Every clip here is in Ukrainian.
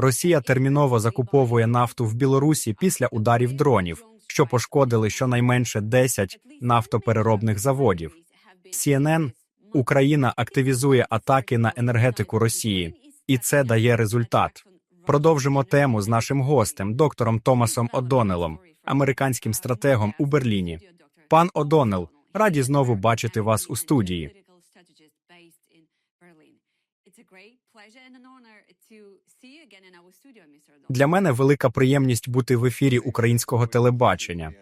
Росія терміново закуповує нафту в Білорусі після ударів дронів, що пошкодили щонайменше 10 нафтопереробних заводів. CNN Україна активізує атаки на енергетику Росії, і це дає результат. Продовжимо тему з нашим гостем, доктором Томасом Одонелом, американським стратегом у Берліні. Пан Одонел, раді знову бачити вас у студії. Для мене велика приємність бути в ефірі українського телебачення.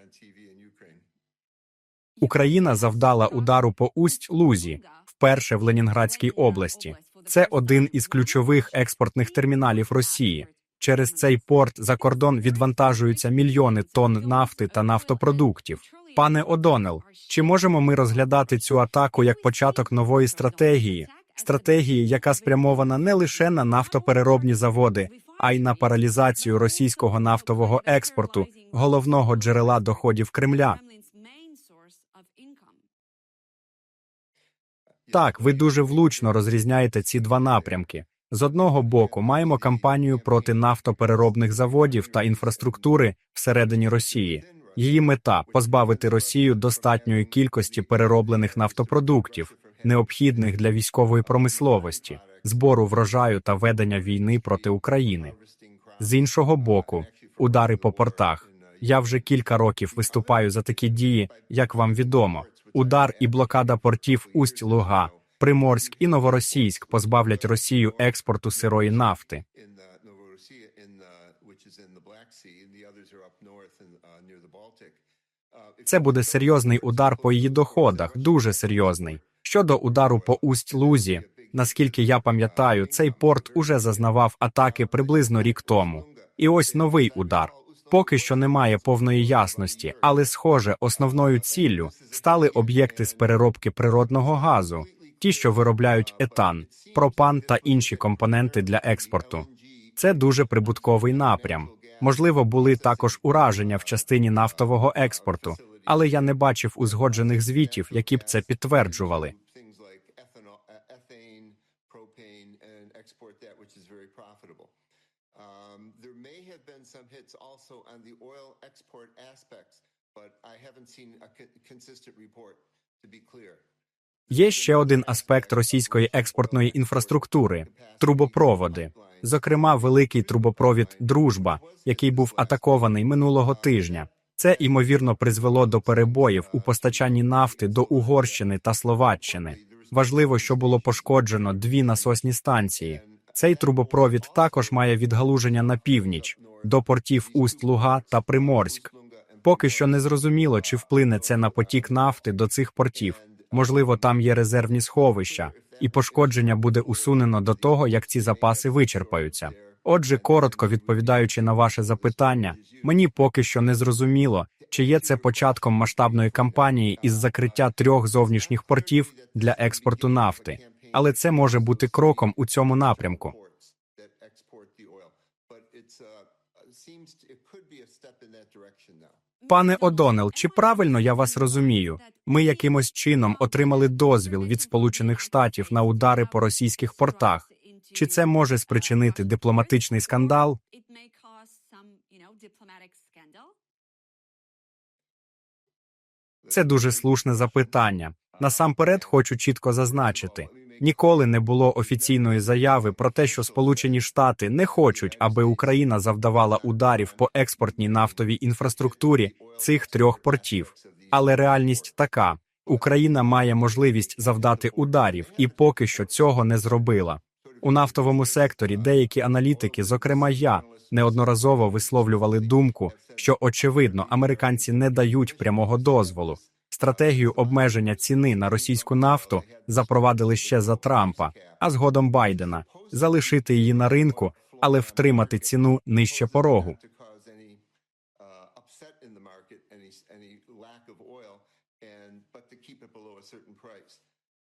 Україна завдала удару по усть Лузі вперше в Ленінградській області. Це один із ключових експортних терміналів Росії. Через цей порт за кордон відвантажуються мільйони тонн нафти та нафтопродуктів. Пане Одонел, чи можемо ми розглядати цю атаку як початок нової стратегії? Стратегії, яка спрямована не лише на нафтопереробні заводи, а й на паралізацію російського нафтового експорту, головного джерела доходів Кремля. Так, ви дуже влучно розрізняєте ці два напрямки. З одного боку, маємо кампанію проти нафтопереробних заводів та інфраструктури всередині Росії. Її мета позбавити Росію достатньої кількості перероблених нафтопродуктів, необхідних для військової промисловості, збору врожаю та ведення війни проти України. З іншого боку, удари по портах. Я вже кілька років виступаю за такі дії, як вам відомо. Удар і блокада портів Усть Луга, Приморськ і Новоросійськ позбавлять Росію експорту сирої нафти. which is in the uh, Baltic. Це буде серйозний удар по її доходах, дуже серйозний. Щодо удару по усть Лузі, наскільки я пам'ятаю, цей порт уже зазнавав атаки приблизно рік тому. І ось новий удар. Поки що немає повної ясності, але схоже, основною ціллю стали об'єкти з переробки природного газу, ті, що виробляють етан, пропан та інші компоненти для експорту. Це дуже прибутковий напрям. Можливо, були також ураження в частині нафтового експорту, але я не бачив узгоджених звітів, які б це підтверджували. uh. Um, but I haven't seen a co- consistent report, to be clear. Є ще один аспект російської експортної інфраструктури трубопроводи, зокрема, великий трубопровід Дружба, який був атакований минулого тижня. Це ймовірно призвело до перебоїв у постачанні нафти до Угорщини та Словаччини. Важливо, що було пошкоджено дві насосні станції. Цей трубопровід також має відгалуження на північ до портів Усть-Луга та Приморськ. Поки що не зрозуміло, чи вплине це на потік нафти до цих портів. Можливо, там є резервні сховища, і пошкодження буде усунено до того, як ці запаси вичерпаються. Отже, коротко відповідаючи на ваше запитання, мені поки що не зрозуміло, чи є це початком масштабної кампанії із закриття трьох зовнішніх портів для експорту нафти, але це може бути кроком у цьому напрямку. Uh, seems, it could be a step in that direction now. Пане Одонел, чи правильно я вас розумію? Ми якимось чином отримали дозвіл від Сполучених Штатів на удари по російських портах. Чи це може спричинити дипломатичний скандал? Це дуже слушне запитання. Насамперед хочу чітко зазначити: ніколи не було офіційної заяви про те, що Сполучені Штати не хочуть, аби Україна завдавала ударів по експортній нафтовій інфраструктурі цих трьох портів. Але реальність така: Україна має можливість завдати ударів, і поки що цього не зробила. У нафтовому секторі деякі аналітики, зокрема я, неодноразово висловлювали думку, що очевидно американці не дають прямого дозволу. Стратегію обмеження ціни на російську нафту запровадили ще за Трампа, а згодом Байдена залишити її на ринку, але втримати ціну нижче порогу. and but keep it below a certain price.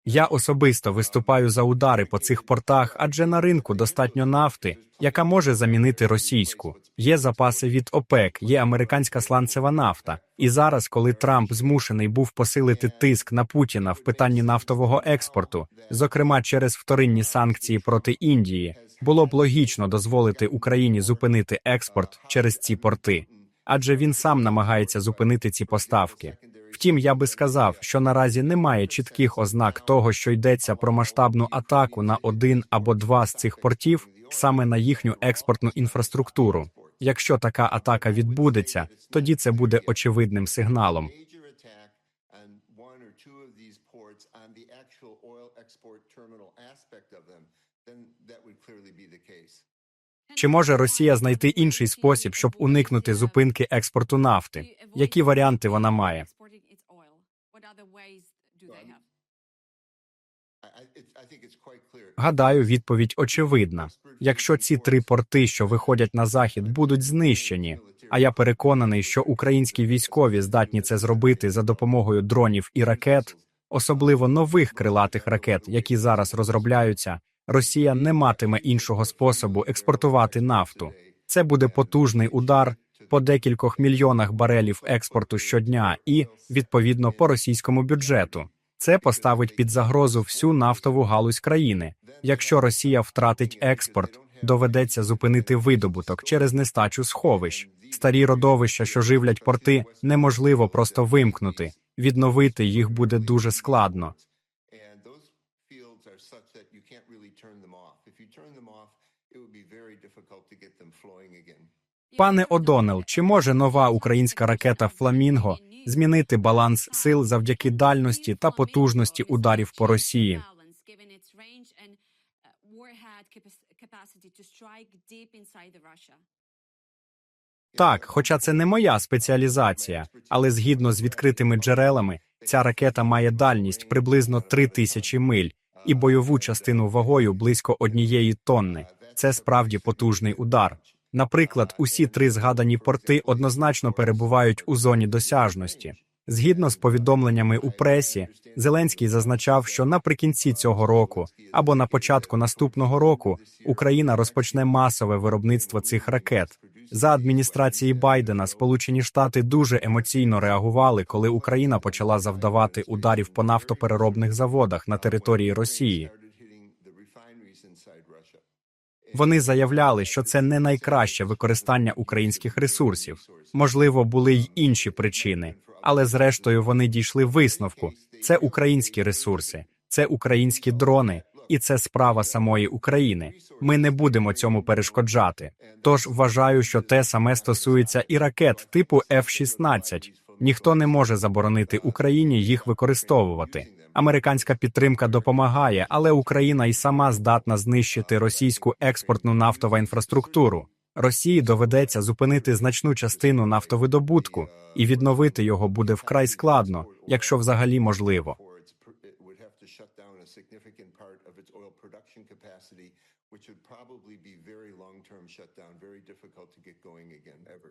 Я особисто виступаю за удари по цих портах, адже на ринку достатньо нафти, яка може замінити російську. Є запаси від ОПЕК, є американська сланцева нафта. І зараз, коли Трамп змушений був посилити тиск на Путіна в питанні нафтового експорту, зокрема через вторинні санкції проти Індії, було б логічно дозволити Україні зупинити експорт через ці порти, адже він сам намагається зупинити ці поставки. Втім, я би сказав, що наразі немає чітких ознак того, що йдеться про масштабну атаку на один або два з цих портів, саме на їхню експортну інфраструктуру. Якщо така атака відбудеться, тоді це буде очевидним сигналом. Чи може Росія знайти інший спосіб, щоб уникнути зупинки експорту нафти? Які варіанти вона має? I, I, it's, I think it's quite clear. Гадаю, відповідь очевидна. Якщо ці три порти, що виходять на захід, будуть знищені, а я переконаний, що українські військові здатні це зробити за допомогою дронів і ракет, особливо нових крилатих ракет, які зараз розробляються, Росія не матиме іншого способу експортувати нафту. Це буде потужний удар по декількох мільйонах барелів експорту щодня і, відповідно, по російському бюджету. Це поставить під загрозу всю нафтову галузь країни. Якщо Росія втратить експорт, доведеться зупинити видобуток через нестачу сховищ. Старі родовища, що живлять порти, неможливо просто вимкнути. Відновити їх буде дуже складно. It would difficult to get them flowing again. Пане Одонел, чи може нова українська ракета Фламінго змінити баланс сил завдяки дальності та потужності ударів по Росії? Так, хоча це не моя спеціалізація, але згідно з відкритими джерелами, ця ракета має дальність приблизно 3000 миль і бойову частину вагою близько однієї тонни. Це справді потужний удар. Наприклад, усі три згадані порти однозначно перебувають у зоні досяжності. Згідно з повідомленнями у пресі, Зеленський зазначав, що наприкінці цього року або на початку наступного року Україна розпочне масове виробництво цих ракет. За адміністрації Байдена Сполучені Штати дуже емоційно реагували, коли Україна почала завдавати ударів по нафтопереробних заводах на території Росії. Вони заявляли, що це не найкраще використання українських ресурсів. Можливо, були й інші причини, але зрештою вони дійшли висновку: це українські ресурси, це українські дрони, і це справа самої України. Ми не будемо цьому перешкоджати. Тож вважаю, що те саме стосується і ракет типу F-16. Ніхто не може заборонити Україні їх використовувати. Американська підтримка допомагає, але Україна і сама здатна знищити російську експортну нафтову інфраструктуру. Росії доведеться зупинити значну частину нафтовидобутку, і відновити його буде вкрай складно, якщо взагалі можливо. Which would probably be very long-term shutdown, very difficult to get going again ever.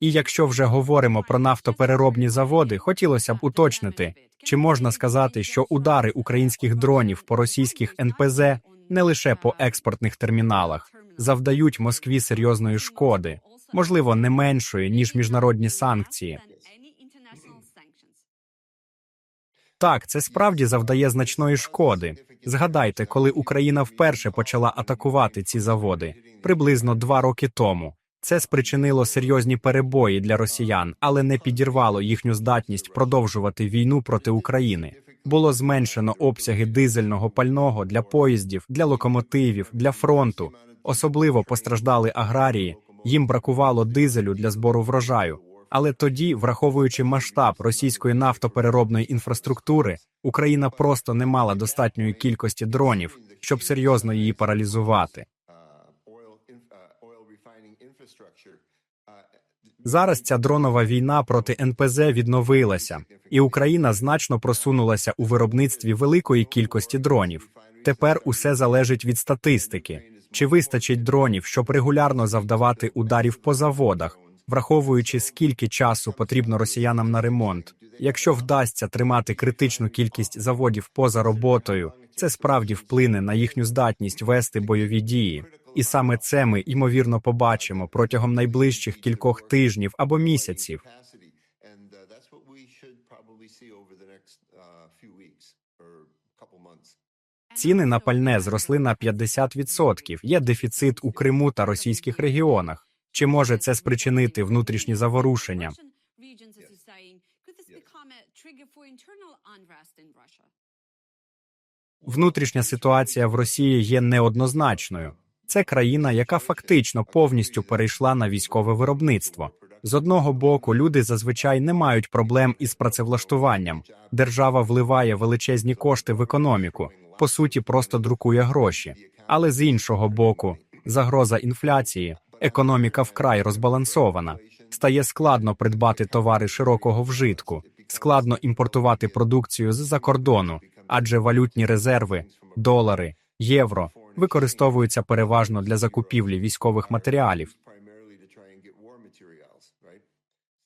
І якщо вже говоримо про нафтопереробні заводи, хотілося б уточнити, чи можна сказати, що удари українських дронів по російських НПЗ не лише по експортних терміналах завдають Москві серйозної шкоди, можливо, не меншої ніж міжнародні санкції. Так, це справді завдає значної шкоди. Згадайте, коли Україна вперше почала атакувати ці заводи приблизно два роки тому. Це спричинило серйозні перебої для росіян, але не підірвало їхню здатність продовжувати війну проти України. Було зменшено обсяги дизельного пального для поїздів, для локомотивів, для фронту. Особливо постраждали аграрії. Їм бракувало дизелю для збору врожаю. Але тоді, враховуючи масштаб російської нафтопереробної інфраструктури, Україна просто не мала достатньої кількості дронів, щоб серйозно її паралізувати. Зараз ця дронова війна проти НПЗ відновилася, і Україна значно просунулася у виробництві великої кількості дронів. Тепер усе залежить від статистики. Чи вистачить дронів, щоб регулярно завдавати ударів по заводах, враховуючи скільки часу потрібно росіянам на ремонт. Якщо вдасться тримати критичну кількість заводів поза роботою, це справді вплине на їхню здатність вести бойові дії. І саме це ми ймовірно побачимо протягом найближчих кількох тижнів або місяців. Ціни на пальне зросли на 50%. Є дефіцит у Криму та російських регіонах. Чи може це спричинити внутрішні заворушення? Внутрішня ситуація в Росії є неоднозначною. Це країна, яка фактично повністю перейшла на військове виробництво. З одного боку, люди зазвичай не мають проблем із працевлаштуванням. Держава вливає величезні кошти в економіку, по суті, просто друкує гроші. Але з іншого боку, загроза інфляції, економіка вкрай розбалансована. Стає складно придбати товари широкого вжитку, складно імпортувати продукцію з-за кордону, адже валютні резерви, долари, євро використовуються переважно для закупівлі військових матеріалів.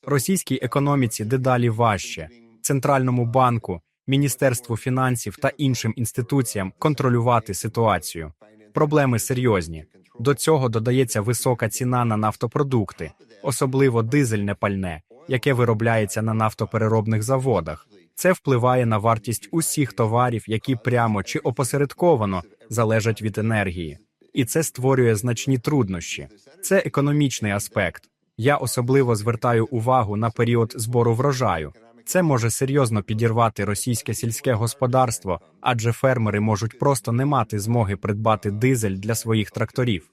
Російській економіці дедалі важче. Центральному банку, Міністерству фінансів та іншим інституціям контролювати ситуацію. Проблеми серйозні. До цього додається висока ціна на нафтопродукти, особливо дизельне пальне, яке виробляється на нафтопереробних заводах. Це впливає на вартість усіх товарів, які прямо чи опосередковано залежать від енергії, і це створює значні труднощі. Це економічний аспект. Я особливо звертаю увагу на період збору врожаю. Це може серйозно підірвати російське сільське господарство, адже фермери можуть просто не мати змоги придбати дизель для своїх тракторів.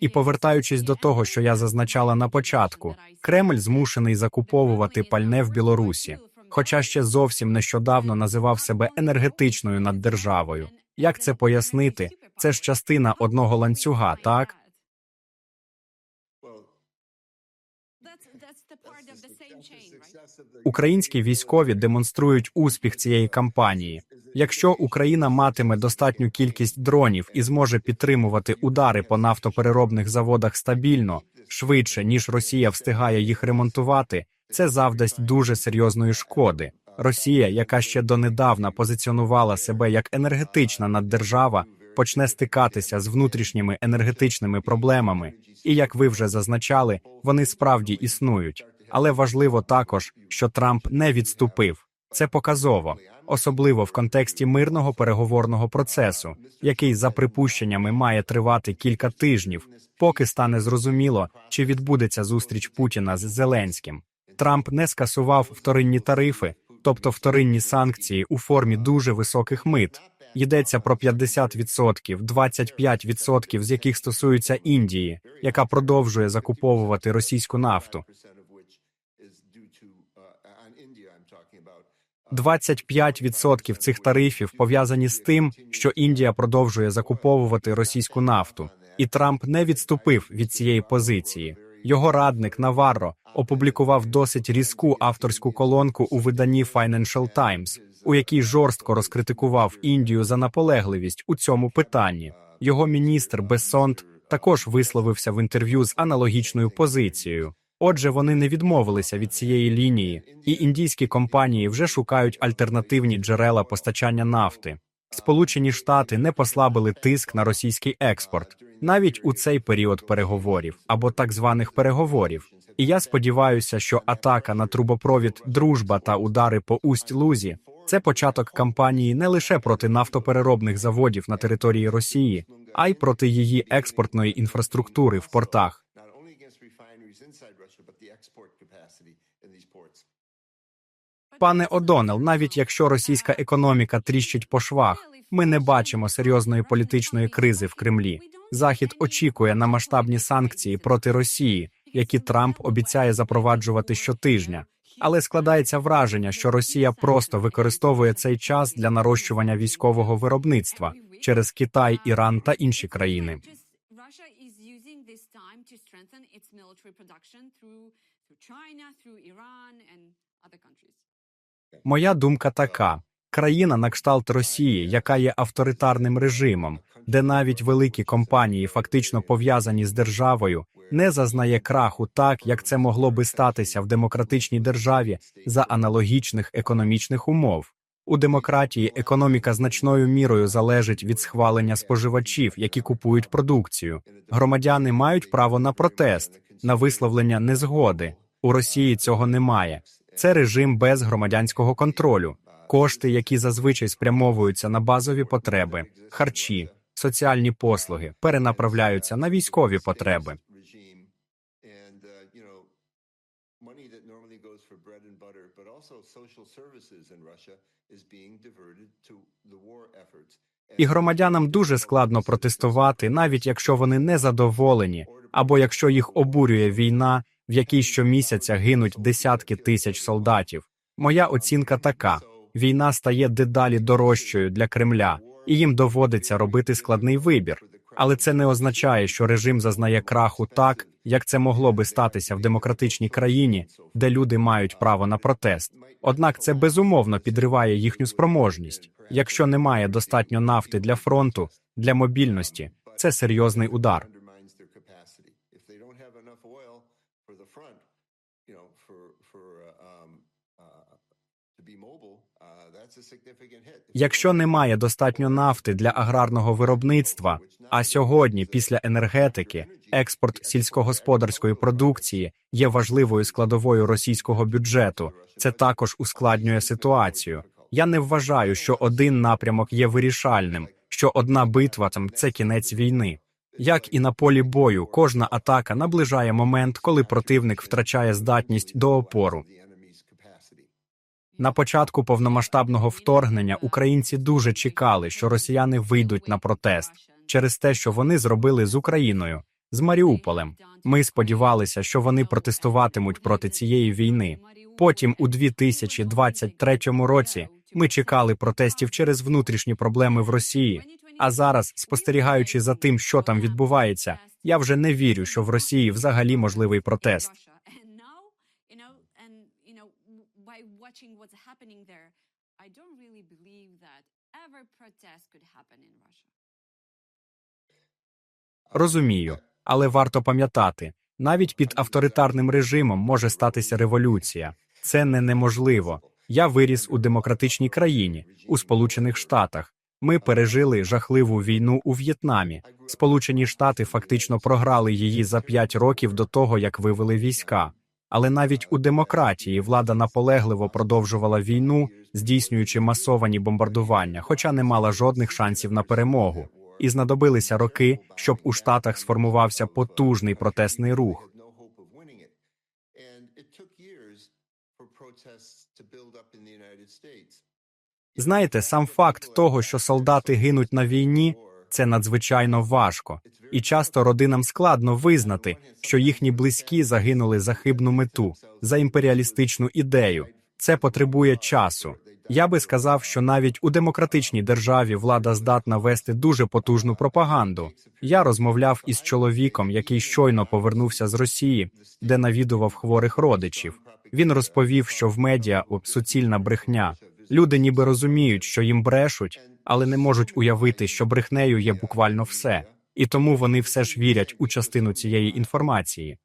І повертаючись до того, що я зазначала на початку, Кремль змушений закуповувати пальне в Білорусі, хоча ще зовсім нещодавно називав себе енергетичною наддержавою. Як це пояснити? Це ж частина одного ланцюга, так? Українські військові демонструють успіх цієї кампанії. Якщо Україна матиме достатню кількість дронів і зможе підтримувати удари по нафтопереробних заводах стабільно, швидше ніж Росія встигає їх ремонтувати, це завдасть дуже серйозної шкоди. Росія, яка ще донедавна позиціонувала себе як енергетична наддержава, почне стикатися з внутрішніми енергетичними проблемами, і як ви вже зазначали, вони справді існують. Але важливо також, що Трамп не відступив. Це показово, особливо в контексті мирного переговорного процесу, який за припущеннями має тривати кілька тижнів, поки стане зрозуміло, чи відбудеться зустріч Путіна з Зеленським. Трамп не скасував вторинні тарифи, тобто вторинні санкції у формі дуже високих мит. Йдеться про 50%, 25% з яких стосуються Індії, яка продовжує закуповувати російську нафту. percent of which is due to uh, on India. I'm talking about. 25% цих тарифів пов'язані з тим, що Індія продовжує закуповувати російську нафту, і Трамп не відступив від цієї позиції. Його радник Наварро опублікував досить різку авторську колонку у виданні Financial Times, у якій жорстко розкритикував Індію за наполегливість у цьому питанні. Його міністр Бессонт також висловився в інтерв'ю з аналогічною позицією. Отже, вони не відмовилися від цієї лінії, і індійські компанії вже шукають альтернативні джерела постачання нафти. Сполучені Штати не послабили тиск на російський експорт навіть у цей період переговорів або так званих переговорів. І я сподіваюся, що атака на трубопровід Дружба та удари по усть лузі це початок кампанії не лише проти нафтопереробних заводів на території Росії, а й проти її експортної інфраструктури в портах. Пане Одонел, навіть якщо російська економіка тріщить по швах, ми не бачимо серйозної політичної кризи в Кремлі. Захід очікує на масштабні санкції проти Росії, які Трамп обіцяє запроваджувати щотижня. Але складається враження, що Росія просто використовує цей час для нарощування військового виробництва через Китай, Іран та інші країни. China, through Iran and other countries. Моя думка така: країна на кшталт Росії, яка є авторитарним режимом, де навіть великі компанії, фактично пов'язані з державою, не зазнає краху так, як це могло би статися в демократичній державі за аналогічних економічних умов. У демократії економіка значною мірою залежить від схвалення споживачів, які купують продукцію. Громадяни мають право на протест, на висловлення незгоди. У Росії цього немає. Це режим без громадянського контролю. Кошти, які зазвичай спрямовуються на базові потреби, харчі, соціальні послуги, перенаправляються на військові потреби. І громадянам дуже складно протестувати, навіть якщо вони не задоволені, або якщо їх обурює війна, в якій щомісяця гинуть десятки тисяч солдатів. Моя оцінка така: війна стає дедалі дорожчою для Кремля, і їм доводиться робити складний вибір. Але це не означає, що режим зазнає краху так, як це могло би статися в демократичній країні, де люди мають право на протест. Однак це безумовно підриває їхню спроможність. Якщо немає достатньо нафти для фронту, для мобільності, це серйозний удар. Якщо немає достатньо нафти для аграрного виробництва, а сьогодні, після енергетики, експорт сільськогосподарської продукції є важливою складовою російського бюджету, це також ускладнює ситуацію. Я не вважаю, що один напрямок є вирішальним, що одна битва там це кінець війни. Як і на полі бою, кожна атака наближає момент, коли противник втрачає здатність до опору. На початку повномасштабного вторгнення українці дуже чекали, що росіяни вийдуть на протест через те, що вони зробили з Україною, з Маріуполем. Ми сподівалися, що вони протестуватимуть проти цієї війни. Потім, у 2023 році, ми чекали протестів через внутрішні проблеми в Росії. А зараз, спостерігаючи за тим, що там відбувається, я вже не вірю, що в Росії взагалі можливий протест. Watching what's happening there, I don't really believe that ever protest could happen in Russia. Розумію, але варто пам'ятати, навіть під авторитарним режимом може статися революція. Це не неможливо. Я виріс у демократичній країні, у Сполучених Штатах. Ми пережили жахливу війну у В'єтнамі. Сполучені Штати фактично програли її за п'ять років до того, як вивели війська. Але навіть у демократії влада наполегливо продовжувала війну, здійснюючи масовані бомбардування, хоча не мала жодних шансів на перемогу. І знадобилися роки, щоб у штатах сформувався потужний протестний рух. Знаєте, сам факт того, що солдати гинуть на війні, це надзвичайно важко, і часто родинам складно визнати, що їхні близькі загинули за хибну мету, за імперіалістичну ідею. Це потребує часу. Я би сказав, що навіть у демократичній державі влада здатна вести дуже потужну пропаганду. Я розмовляв із чоловіком, який щойно повернувся з Росії, де навідував хворих родичів. Він розповів, що в медіа суцільна брехня. Люди ніби розуміють, що їм брешуть, але не можуть уявити, що брехнею є буквально все, і тому вони все ж вірять у частину цієї інформації.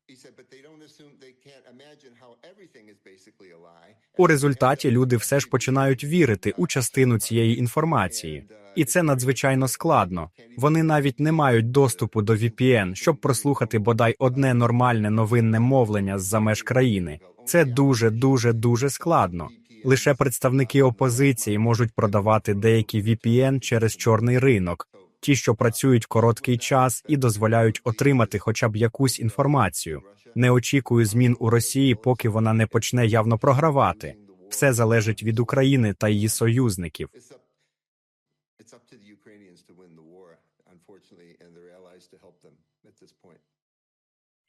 У результаті люди все ж починають вірити у частину цієї інформації, і це надзвичайно складно. Вони навіть не мають доступу до VPN, щоб прослухати бодай одне нормальне новинне мовлення з-за меж країни. Це дуже, дуже, дуже складно. Лише представники опозиції можуть продавати деякі VPN через чорний ринок, ті, що працюють короткий час і дозволяють отримати хоча б якусь інформацію. Не очікую змін у Росії, поки вона не почне явно програвати. Все залежить від України та її союзників.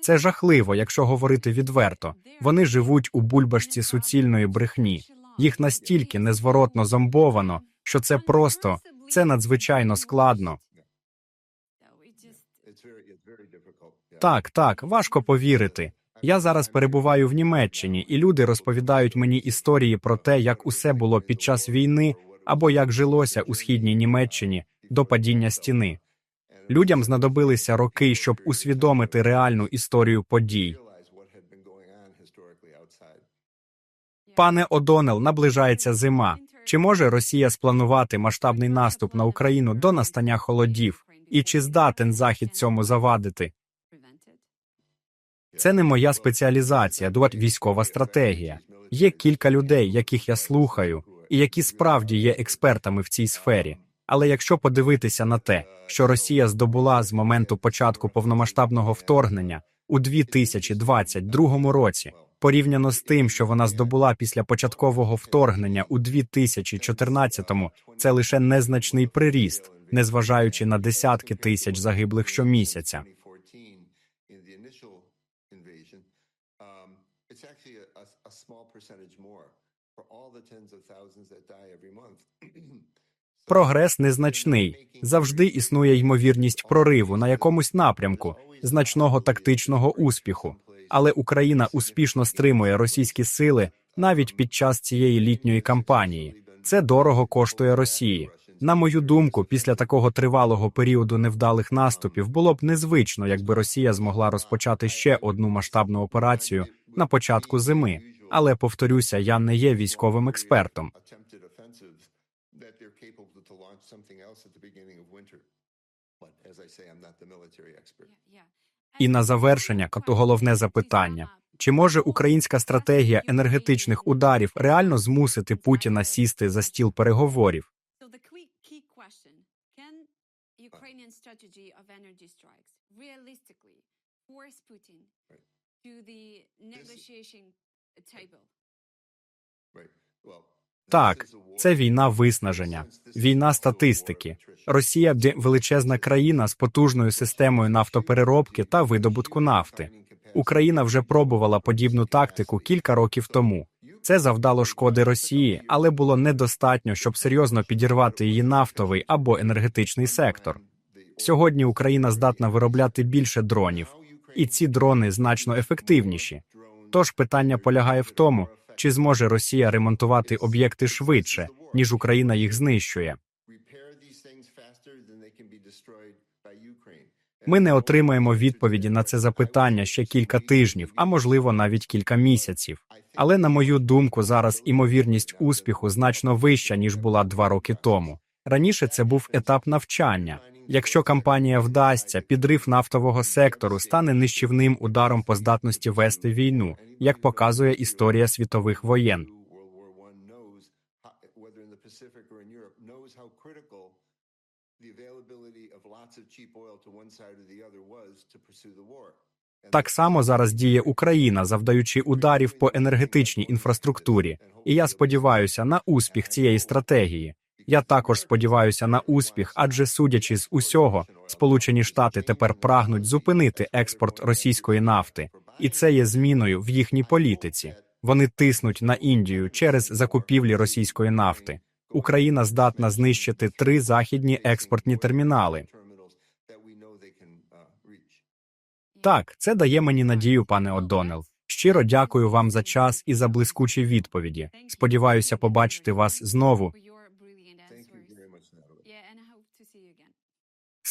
Це жахливо, якщо говорити відверто. Вони живуть у бульбашці суцільної брехні. Їх настільки незворотно зомбовано, що це просто це надзвичайно складно. Так, так, важко повірити. Я зараз перебуваю в Німеччині, і люди розповідають мені історії про те, як усе було під час війни або як жилося у східній Німеччині до падіння стіни. Людям знадобилися роки, щоб усвідомити реальну історію подій. Пане Одонел, наближається зима. Чи може Росія спланувати масштабний наступ на Україну до настання холодів? І чи здатен Захід цьому завадити? Це не моя спеціалізація, дуат військова стратегія. Є кілька людей, яких я слухаю, і які справді є експертами в цій сфері. Але якщо подивитися на те, що Росія здобула з моменту початку повномасштабного вторгнення у 2022 році, порівняно з тим, що вона здобула після початкового вторгнення у 2014-му, це лише незначний приріст, незважаючи на десятки тисяч загиблих щомісяця. 2014, in the initial invasion, it's actually a, a, a small percentage more for all the tens of thousands that die every month. Прогрес незначний. Завжди існує ймовірність прориву на якомусь напрямку, значного тактичного успіху. Але Україна успішно стримує російські сили навіть під час цієї літньої кампанії. Це дорого коштує Росії. На мою думку, після такого тривалого періоду невдалих наступів було б незвично, якби Росія змогла розпочати ще одну масштабну операцію на початку зими. Але повторюся, я не є військовим експертом. But as I say, I'm not the military expert. І на завершення головне запитання: чи може українська стратегія енергетичних ударів реально змусити Путіна сісти за стіл переговорів? Так, це війна виснаження, війна статистики. Росія величезна країна з потужною системою нафтопереробки та видобутку нафти. Україна вже пробувала подібну тактику кілька років тому. Це завдало шкоди Росії, але було недостатньо, щоб серйозно підірвати її нафтовий або енергетичний сектор. Сьогодні Україна здатна виробляти більше дронів, і ці дрони значно ефективніші. Тож питання полягає в тому, чи зможе Росія ремонтувати об'єкти швидше, ніж Україна їх знищує. Ми не отримаємо відповіді на це запитання ще кілька тижнів, а можливо навіть кілька місяців. Але на мою думку, зараз імовірність успіху значно вища ніж була два роки тому. Раніше це був етап навчання. Якщо кампанія вдасться, підрив нафтового сектору стане нищівним ударом по здатності вести війну, як показує історія світових воєн. Так само зараз діє Україна, завдаючи ударів по енергетичній інфраструктурі. І я сподіваюся на успіх цієї стратегії. Я також сподіваюся на успіх, адже судячи з усього, Сполучені Штати тепер прагнуть зупинити експорт російської нафти, і це є зміною в їхній політиці. Вони тиснуть на Індію через закупівлі російської нафти. Україна здатна знищити три західні експортні термінали. Так, це дає мені надію, пане О'Доннелл. Щиро дякую вам за час і за блискучі відповіді. Сподіваюся побачити вас знову.